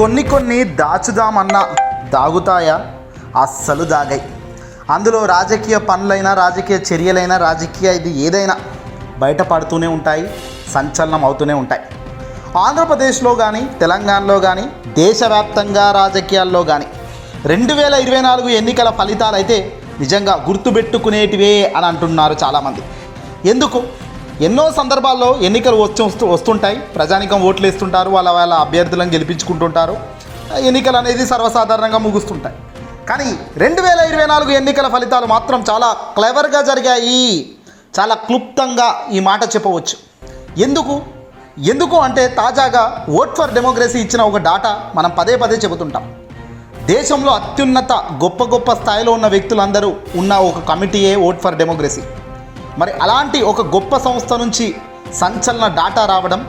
కొన్ని కొన్ని దాచుదామన్నా దాగుతాయా? అస్సలు దాగాయి అందులో రాజకీయ పనులైనా రాజకీయ చర్యలైనా రాజకీయ ఇది ఏదైనా బయటపడుతూనే ఉంటాయి సంచలనం అవుతూనే ఉంటాయి. ఆంధ్రప్రదేశ్లో కానీ తెలంగాణలో కానీ దేశవ్యాప్తంగా రాజకీయాల్లో కానీ రెండు వేల ఇరవై నాలుగు ఎన్నికల ఫలితాలు అయితే నిజంగా గుర్తుపెట్టుకునేటివే అని అంటున్నారు చాలామంది. ఎందుకు? ఎన్నో సందర్భాల్లో ఎన్నికలు వచ్చి వస్తూ వస్తుంటాయి. ప్రజానికం ఓట్లు వేస్తుంటారు వాళ్ళ వాళ్ళ అభ్యర్థులను గెలిపించుకుంటుంటారు. ఎన్నికలు అనేది సర్వసాధారణంగా ముగుస్తుంటాయి. కానీ రెండు వేల ఇరవై నాలుగు ఎన్నికల ఫలితాలు మాత్రం చాలా క్లెవర్గా జరిగాయి. చాలా క్లుప్తంగా ఈ మాట చెప్పవచ్చు. ఎందుకు? ఎందుకు అంటే తాజాగా ఓట్ ఫర్ డెమోక్రసీ ఇచ్చిన ఒక డాటా మనం పదే పదే చెబుతుంటాం. దేశంలో అత్యున్నత గొప్ప గొప్ప స్థాయిలో ఉన్న వ్యక్తులందరూ ఉన్న ఒక కమిటీయే ఓట్ ఫర్ డెమోక్రసీ. మరి అలాంటి ఒక గొప్ప సంస్థ నుంచి సంచలన డాటా రావడం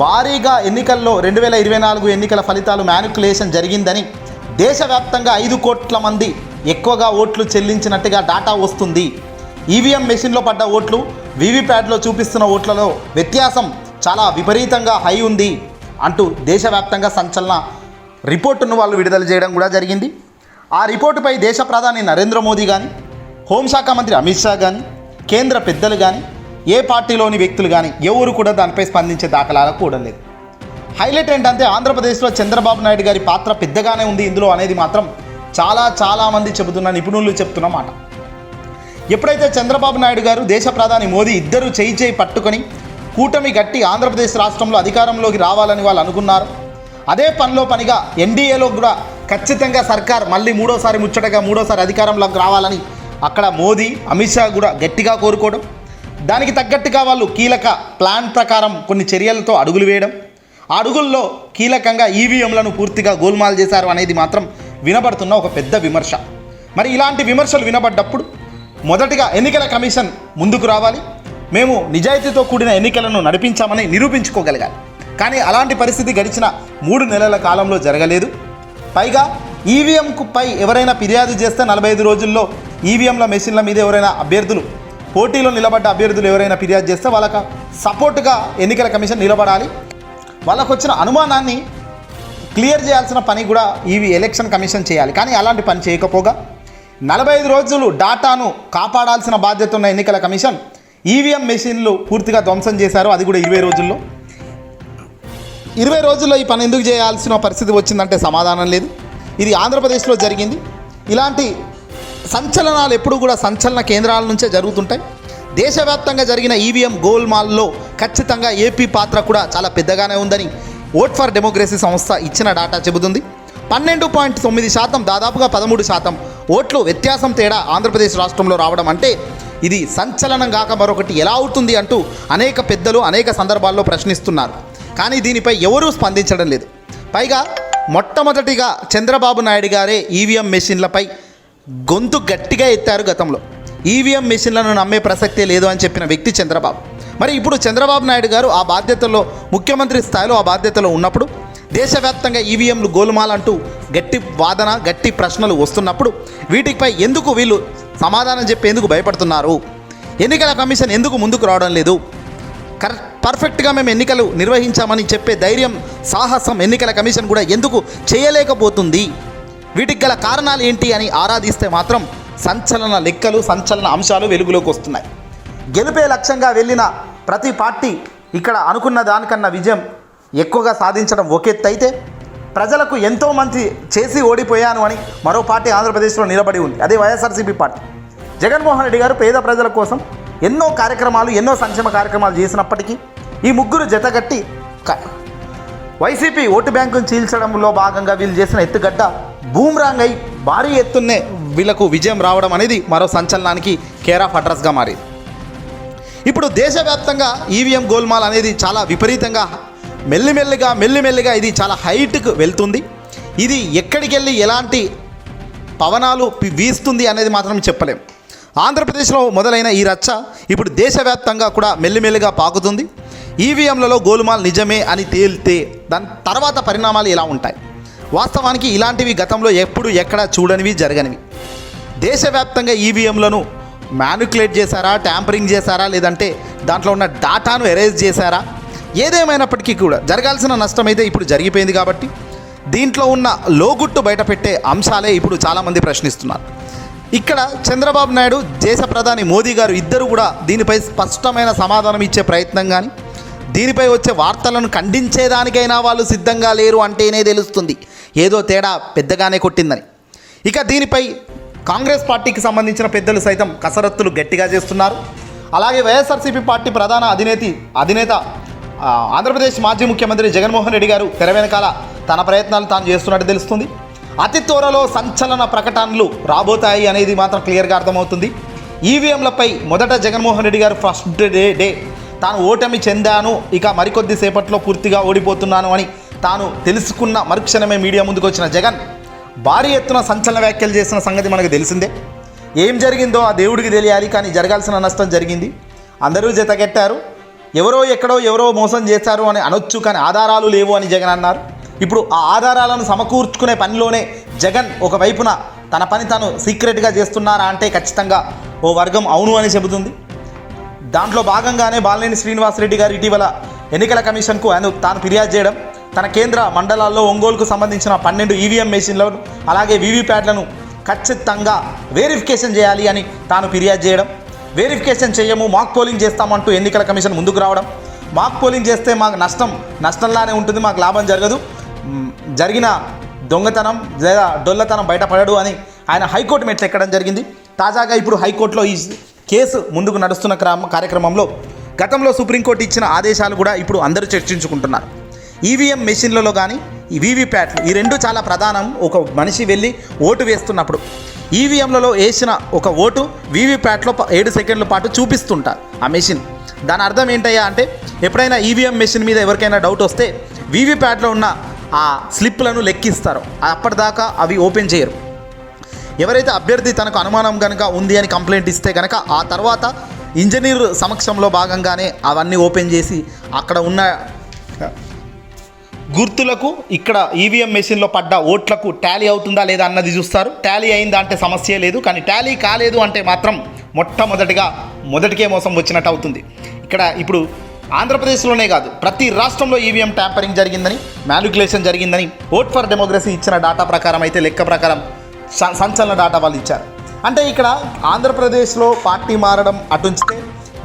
భారీగా ఎన్నికల్లో రెండు వేల ఇరవై నాలుగు ఎన్నికల ఫలితాలు మ్యానికులేషన్ జరిగిందని దేశవ్యాప్తంగా ఐదు కోట్ల మంది ఎక్కువగా ఓట్లు చెల్లించినట్టుగా డాటా వస్తుంది. ఈవీఎం మెషిన్లో పడ్డ ఓట్లు వీవీప్యాట్లో చూపిస్తున్న ఓట్లలో వ్యత్యాసం చాలా విపరీతంగా హై ఉంది అంటూ దేశవ్యాప్తంగా సంచలన రిపోర్టును వాళ్ళు విడుదల చేయడం కూడా జరిగింది. ఆ రిపోర్టుపై దేశ ప్రధాని నరేంద్ర మోదీ కానీ హోంశాఖ మంత్రి అమిత్ షా కానీ కేంద్ర పెద్దలు కానీ ఏ పార్టీలోని వ్యక్తులు కానీ ఎవరు కూడా దానిపై స్పందించే దాఖలాలకు కూడా లేదు. హైలైట్ ఏంటంటే ఆంధ్రప్రదేశ్లో చంద్రబాబు నాయుడు గారి పాత్ర పెద్దగానే ఉంది ఇందులో అనేది మాత్రం చాలా చాలామంది చెబుతున్న నిపుణులు చెప్తున్న మాట. ఎప్పుడైతే చంద్రబాబు నాయుడు గారు దేశ ప్రధాని మోదీ ఇద్దరు చేయి చేయి పట్టుకొని కూటమి గట్టి ఆంధ్రప్రదేశ్ రాష్ట్రంలో అధికారంలోకి రావాలని వాళ్ళు అనుకున్నారు. అదే పనిలో పనిగా ఎన్డీఏలో కూడా ఖచ్చితంగా సర్కార్ మళ్ళీ మూడోసారి ముచ్చటగా మూడోసారి అధికారంలోకి రావాలని అక్కడ మోదీ అమిత్ షా కూడా గట్టిగా కోరుకోవడం దానికి తగ్గట్టుగా వాళ్ళు కీలక ప్లాన్ ప్రకారం కొన్ని చర్యలతో అడుగులు వేయడం ఆ అడుగుల్లో కీలకంగా ఈవీఎంలను పూర్తిగా గోల్మాల్ చేశారు అనేది మాత్రం వినబడుతున్న ఒక పెద్ద విమర్శ. మరి ఇలాంటి విమర్శలు వినబడ్డప్పుడు మొదటిగా ఎన్నికల కమిషన్ ముందుకు రావాలి మేము నిజాయితీతో కూడిన ఎన్నికలను నడిపించామని నిరూపించుకోగలగాలి. కానీ అలాంటి పరిస్థితి గడిచిన మూడు నెలల కాలంలో జరగలేదు. పైగా ఈవీఎంకు పై ఎవరైనా ఫిర్యాదు చేస్తే నలభై ఐదు రోజుల్లో ఈవీఎంల మెషిన్ల మీద ఎవరైనా అభ్యర్థులు పోటీలో నిలబడ్డ అభ్యర్థులు ఎవరైనా ఫిర్యాదు చేస్తే వాళ్ళకి సపోర్టుగా ఎన్నికల కమిషన్ నిలబడాలి. వాళ్ళకు వచ్చిన అనుమానాన్ని క్లియర్ చేయాల్సిన పని కూడా ఇవి ఎలక్షన్ కమిషన్ చేయాలి. కానీ అలాంటి పని చేయకపోగా నలభై ఐదు రోజులు డాటాను కాపాడాల్సిన బాధ్యత ఉన్న ఎన్నికల కమిషన్ ఈవీఎం మెషిన్లు పూర్తిగా ధ్వంసం చేశారు. అది కూడా ఇరవై రోజుల్లో. ఇరవై రోజుల్లో ఈ పని ఎందుకు చేయాల్సిన పరిస్థితి వచ్చిందంటే సమాధానం లేదు. ఇది ఆంధ్రప్రదేశ్లో జరిగింది. ఇలాంటి సంచలనాలు ఎప్పుడు కూడా సంచలన కేంద్రాల నుంచే జరుగుతుంటాయి. దేశవ్యాప్తంగా జరిగిన ఈవీఎం గోల్మాల్లో ఖచ్చితంగా ఏపీ పాత్ర కూడా చాలా పెద్దగానే ఉందని ఓట్ ఫర్ డెమోక్రసీ సంస్థ ఇచ్చిన డాటా చెబుతుంది. పన్నెండు పాయింట్ తొమ్మిది శాతం దాదాపుగా పదమూడు శాతం ఓట్లు వ్యత్యాసం తేడా ఆంధ్రప్రదేశ్ రాష్ట్రంలో రావడం అంటే ఇది సంచలనం కాక మరొకటి ఎలా అవుతుంది అంటూ అనేక పెద్దలు అనేక సందర్భాల్లో ప్రశ్నిస్తున్నారు. కానీ దీనిపై ఎవరూ స్పందించడం లేదు. పైగా మొట్టమొదటిగా చంద్రబాబు నాయుడు గారే ఈవీఎం మెషిన్లపై గొంతు గట్టిగా ఎత్తారు గతంలో. ఈవీఎం మిషన్లను నమ్మే ప్రసక్తే లేదు అని చెప్పిన వ్యక్తి చంద్రబాబు. మరి ఇప్పుడు చంద్రబాబు నాయుడు గారు ఆ బాధ్యతలో ముఖ్యమంత్రి స్థాయిలో ఆ బాధ్యతలో ఉన్నప్పుడు దేశవ్యాప్తంగా ఈవీఎంలు గోలుమాలంటూ గట్టి వాదన గట్టి ప్రశ్నలు వస్తున్నప్పుడు వీటిపై ఎందుకు వీళ్ళు సమాధానం చెప్పేందుకు భయపడుతున్నారు? ఎన్నికల కమిషన్ ఎందుకు ముందుకు రావడం లేదు? కర్ పర్ఫెక్ట్గా మేము ఎన్నికలు నిర్వహించామని చెప్పే ధైర్యం సాహసం ఎన్నికల కమిషన్ కూడా ఎందుకు చేయలేకపోతుంది? వీటికి గల కారణాలు ఏంటి అని ఆరాధిస్తే మాత్రం సంచలన లెక్కలు సంచలన అంశాలు వెలుగులోకి వస్తున్నాయి. గెలిపే లక్ష్యంగా వెళ్ళిన ప్రతి పార్టీ ఇక్కడ అనుకున్న దానికన్నా విజయం ఎక్కువగా సాధించడం ఒక అయితే ప్రజలకు ఎంతో మంచి చేసి ఓడిపోయాను అని మరో పార్టీ ఆంధ్రప్రదేశ్లో నిలబడి ఉంది. అదే వైఎస్ఆర్సీపీ పార్టీ. జగన్మోహన్ రెడ్డి గారు పేద ప్రజల కోసం ఎన్నో కార్యక్రమాలు ఎన్నో సంక్షేమ కార్యక్రమాలు చేసినప్పటికీ ఈ ముగ్గురు జతగట్టి క- వైసీపీ ఓటు బ్యాంకును చీల్చడంలో భాగంగా వీళ్ళు చేసిన ఎత్తుగడ్డ బూమ్రాంగ్ అయి భారీ ఎత్తున్నే వీళ్ళకు విజయం రావడం అనేది మరో సంచలనానికి కేర్ ఆఫ్ అడ్రస్గా మారింది. ఇప్పుడు దేశవ్యాప్తంగా ఈవీఎం గోల్మాల్ అనేది చాలా విపరీతంగా మెల్లిమెల్లిగా మెల్లిమెల్లిగా ఇది చాలా హైట్కు వెళ్తుంది. ఇది ఎక్కడికి వెళ్ళి ఎలాంటి పవనాలు వీస్తుంది అనేది మాత్రం చెప్పలేం. ఆంధ్రప్రదేశ్లో మొదలైన ఈ రచ్చ ఇప్పుడు దేశవ్యాప్తంగా కూడా మెల్లిమెల్లిగా పాకుతుంది. ఈవీఎంలలో గోల్మాల్ నిజమే అని తేలితే దాని తర్వాత పరిణామాలు ఎలా ఉంటాయి? వాస్తవానికి ఇలాంటివి గతంలో ఎప్పుడు ఎక్కడ చూడనివి జరగనివి. దేశవ్యాప్తంగా ఈవీఎంలను మ్యానుకులేట్ చేశారా ట్యాంపరింగ్ చేశారా లేదంటే దాంట్లో ఉన్న డాటాను ఎరేజ్ చేశారా? ఏదేమైనప్పటికీ కూడా జరగాల్సిన నష్టం అయితే ఇప్పుడు జరిగిపోయింది కాబట్టి దీంట్లో ఉన్న లోగుట్టు బయటపెట్టే అంశాలే ఇప్పుడు చాలామంది ప్రశ్నిస్తున్నారు. ఇక్కడ చంద్రబాబు నాయుడు దేశ ప్రధాని మోదీ గారు ఇద్దరు కూడా దీనిపై స్పష్టమైన సమాధానం ఇచ్చే ప్రయత్నం కానీ దీనిపై వచ్చే వార్తలను ఖండించేదానికైనా వాళ్ళు సిద్ధంగా లేరు అంటేనే తెలుస్తుంది. ఏదో తేడా పెద్దగానే కొట్టిందని. ఇక దీనిపై కాంగ్రెస్ పార్టీకి సంబంధించిన పెద్దలు సైతం కసరత్తులు గట్టిగా చేస్తున్నారు. అలాగే వైఎస్ఆర్సీపీ పార్టీ ప్రధాన అధినేతి అధినేత ఆంధ్రప్రదేశ్ మాజీ ముఖ్యమంత్రి జగన్మోహన్ రెడ్డి గారు తెర వెనకాల తన ప్రయత్నాలు తాను చేస్తున్నట్టు తెలుస్తుంది. అతి త్వరలో సంచలన ప్రకటనలు రాబోతాయి అనేది మాత్రం క్లియర్గా అర్థమవుతుంది. ఈవీఎంలపై మొదట జగన్మోహన్ రెడ్డి గారు ఫస్ట్ డే డే తాను ఓటమి చెందాను ఇక మరికొద్ది సేపట్లో పూర్తిగా ఓడిపోతున్నాను అని తాను తెలుసుకున్న మరుక్షణమే మీడియా ముందుకు వచ్చిన జగన్ భారీ ఎత్తున సంచలన వ్యాఖ్యలు చేసిన సంగతి మనకు తెలిసిందే. ఏం జరిగిందో ఆ దేవుడికి తెలియాలి కానీ జరగాల్సిన నష్టం జరిగింది. అందరూ జతగట్టారు ఎవరో ఎక్కడో ఎవరో మోసం చేశారు అని అనొచ్చు కానీ ఆధారాలు లేవు అని జగన్ అన్నారు. ఇప్పుడు ఆ ఆధారాలను సమకూర్చుకునే పనిలోనే జగన్ ఒకవైపున తన పని తాను సీక్రెట్గా చేస్తున్నారా అంటే ఖచ్చితంగా ఓ వర్గం అవును అని చెబుతుంది. దాంట్లో భాగంగానే బాలినేని శ్రీనివాసరెడ్డి గారు ఇటీవల ఎన్నికల కమిషన్కు ఆయన తాను ఫిర్యాదు చేయడం తన కేంద్ర మండలాల్లో ఒంగోలుకు సంబంధించిన పన్నెండు ఈవీఎం మెషిన్లను అలాగే వీవీప్యాట్లను ఖచ్చితంగా వెరిఫికేషన్ చేయాలి అని తాను ఫిర్యాదు చేయడం వెరిఫికేషన్ చేయము మాక్ పోలింగ్ చేస్తామంటూ ఎన్నికల కమిషన్ ముందుకు రావడం. మాక్ పోలింగ్ చేస్తే మాకు నష్టం నష్టంలానే ఉంటుంది మాకు లాభం జరగదు. జరిగిన దొంగతనం లేదా డొల్లతనం బయటపడడు అని ఆయన హైకోర్టు మెట్లు ఎక్కడం జరిగింది. తాజాగా ఇప్పుడు హైకోర్టులో ఈ కేసు ముందుకు నడుస్తున్న క్రమ కార్యక్రమంలో గతంలో సుప్రీంకోర్టు ఇచ్చిన ఆదేశాలు కూడా ఇప్పుడు అందరూ చర్చించుకుంటున్నారు. ఈవీఎం మెషిన్లలో కానీ ఈ వీవీప్యాట్లు ఈ రెండు చాలా ప్రధానం. ఒక మనిషి వెళ్ళి ఓటు వేస్తున్నప్పుడు ఈవీఎంలలో వేసిన ఒక ఓటు వీవీప్యాట్లో ఏడు సెకండ్ల పాటు చూపిస్తుంటారు ఆ మెషిన్ దాని అర్థం ఏంటయ్యా అంటే ఎప్పుడైనా ఈవీఎం మెషిన్ మీద ఎవరికైనా డౌట్ వస్తే వీవీప్యాట్లో ఉన్న ఆ స్లిప్లను లెక్కిస్తారు. అప్పటిదాకా అవి ఓపెన్ చేయరు. ఎవరైతే అభ్యర్థి తనకు అనుమానం కనుక ఉంది అని కంప్లైంట్ ఇస్తే కనుక ఆ తర్వాత ఇంజనీర్ సమక్షంలో భాగంగానే అవన్నీ ఓపెన్ చేసి అక్కడ ఉన్న గుర్తులకు ఇక్కడ ఈవీఎం మెషిన్లో పడ్డ ఓట్లకు టాలీ అవుతుందా లేదా అన్నది చూస్తారు. టాలీ అయిందా అంటే సమస్య లేదు కానీ టాలీ కాలేదు అంటే మాత్రం మొట్టమొదటిగా మొదటికే మోసం వచ్చినట్టు అవుతుంది. ఇక్కడ ఇప్పుడు ఆంధ్రప్రదేశ్లోనే కాదు ప్రతి రాష్ట్రంలో ఈవీఎం ట్యాంపరింగ్ జరిగిందని మ్యానికులేషన్ జరిగిందని ఓట్ ఫర్ డెమోక్రసీ ఇచ్చిన డాటా ప్రకారం అయితే లెక్క ప్రకారం స- సంచలన డాటా వాళ్ళు ఇచ్చారు. అంటే ఇక్కడ ఆంధ్రప్రదేశ్లో పార్టీ మారడం అటుంచితే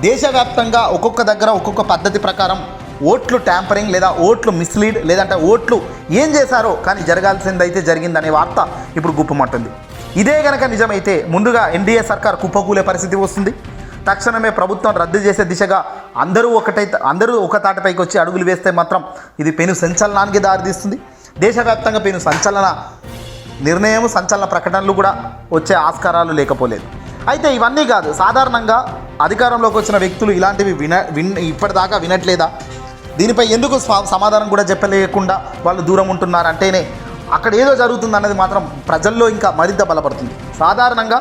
దేశవ్యాప్తంగా ఒక్కొక్క దగ్గర ఒక్కొక్క పద్ధతి ప్రకారం ఓట్లు ట్యాంపరింగ్ లేదా ఓట్లు మిస్లీడ్ లేదంటే ఓట్లు ఏం చేశారో కానీ జరగాల్సిందైతే జరిగిందనే వార్త ఇప్పుడు గుప్పమంటుంది. ఇదే గనక నిజమైతే ముందుగా ఎన్డీఏ సర్కార్ కుప్పకూలే పరిస్థితి వస్తుంది. తక్షణమే ప్రభుత్వం రద్దు చేసే దిశగా అందరూ ఒకటై అందరూ ఒక తాటిపైకి వచ్చి అడుగులు వేస్తే మాత్రం ఇది పెను సంచలనానికి దారితీస్తుంది. దేశవ్యాప్తంగా పెను సంచలన నిర్ణయం సంచలన ప్రకటనలు కూడా వచ్చే ఆస్కారాలు లేకపోలేదు. అయితే ఇవన్నీ కాదు సాధారణంగా అధికారంలోకి వచ్చిన వ్యక్తులు ఇలాంటివి విన విన్ ఇప్పటిదాకా వినట్లేదా? దీనిపై ఎందుకు సమాధానం కూడా చెప్పలేకుండా వాళ్ళు దూరం ఉంటున్నారు అంటేనే అక్కడ ఏదో జరుగుతుంది అన్నది మాత్రం ప్రజల్లో ఇంకా మరింత బలపడుతుంది. సాధారణంగా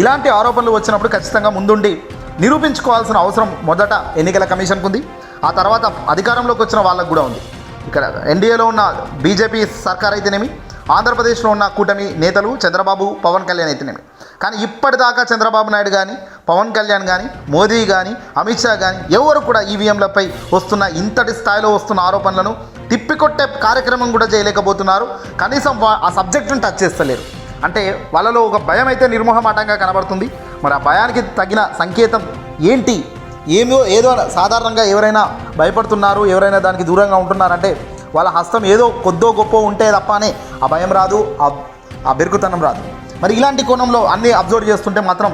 ఇలాంటి ఆరోపణలు వచ్చినప్పుడు ఖచ్చితంగా ముందుండి నిరూపించుకోవాల్సిన అవసరం మొదట ఎన్నికల కమిషన్కు ఉంది ఆ తర్వాత అధికారంలోకి వచ్చిన వాళ్ళకు కూడా ఉంది. ఇక్కడ ఎన్డీఏలో ఉన్న బీజేపీ సర్కార్ అయితేనేమి ఆంధ్రప్రదేశ్లో ఉన్న కూటమి నేతలు చంద్రబాబు పవన్ కళ్యాణ్ అయితేనేమి కానీ ఇప్పటిదాకా చంద్రబాబు నాయుడు కానీ పవన్ కళ్యాణ్ కానీ మోదీ కానీ అమిత్ షా కానీ ఎవరు కూడా ఈవీఎంలపై వస్తున్న ఇంతటి స్థాయిలో వస్తున్న ఆరోపణలను తిప్పికొట్టే కార్యక్రమం కూడా చేయలేకపోతున్నారు. కనీసం వా- ఆ సబ్జెక్టును టచ్ చేస్తలేరు. అంటే వాళ్ళలో ఒక భయం అయితే నిర్మోహమాటంగా కనబడుతుంది. మరి ఆ భయానికి తగిన సంకేతం ఏంటి? ఏమో ఏదో సాధారణంగా ఎవరైనా భయపడుతున్నారు ఎవరైనా దానికి దూరంగా ఉంటున్నారంటే వాళ్ళ హస్తం ఏదో కొద్దో గొప్ప ఉంటే తప్పనే ఆ భయం రాదు ఆ బెరుకుతనం రాదు. మరి ఇలాంటి కోణంలో అన్నీ అబ్జర్వ్ చేస్తుంటే మాత్రం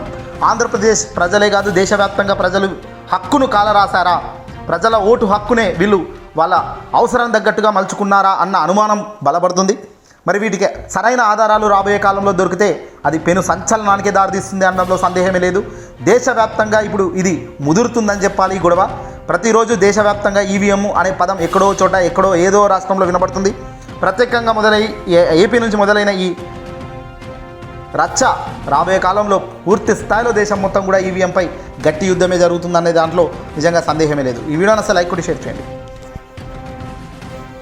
ఆంధ్రప్రదేశ్ ప్రజలే కాదు దేశవ్యాప్తంగా ప్రజలు హక్కును కాలరాశారా? ప్రజల ఓటు హక్కునే వీళ్ళు వాళ్ళ అవసరం తగ్గట్టుగా మలుచుకున్నారా అన్న అనుమానం బలపడుతుంది. మరి వీటికి సరైన ఆధారాలు రాబోయే కాలంలో దొరికితే అది పెను సంచలనానికి దారితీస్తుంది అనడంలో సందేహమే లేదు. దేశవ్యాప్తంగా ఇప్పుడు ఇది ముదురుతుందని చెప్పాలి ఈ గొడవ. ప్రతిరోజు దేశవ్యాప్తంగా ఈవీఎం అనే పదం ఎక్కడో చోట ఎక్కడో ఏదో రాష్ట్రంలో వినపడుతుంది ప్రత్యేకంగా మొదలై ఏ- ఏపీ నుంచి మొదలైన ఈ రచ్చ రాబోయే కాలంలో పూర్తి స్థాయిలో దేశం మొత్తం కూడా ఈవీఎంపై గట్టి యుద్ధమే జరుగుతుందనే దాంట్లో నిజంగా సందేహమే లేదు. ఈ వీడియోని అసలు లైక్ కొట్టి షేర్ చేయండి.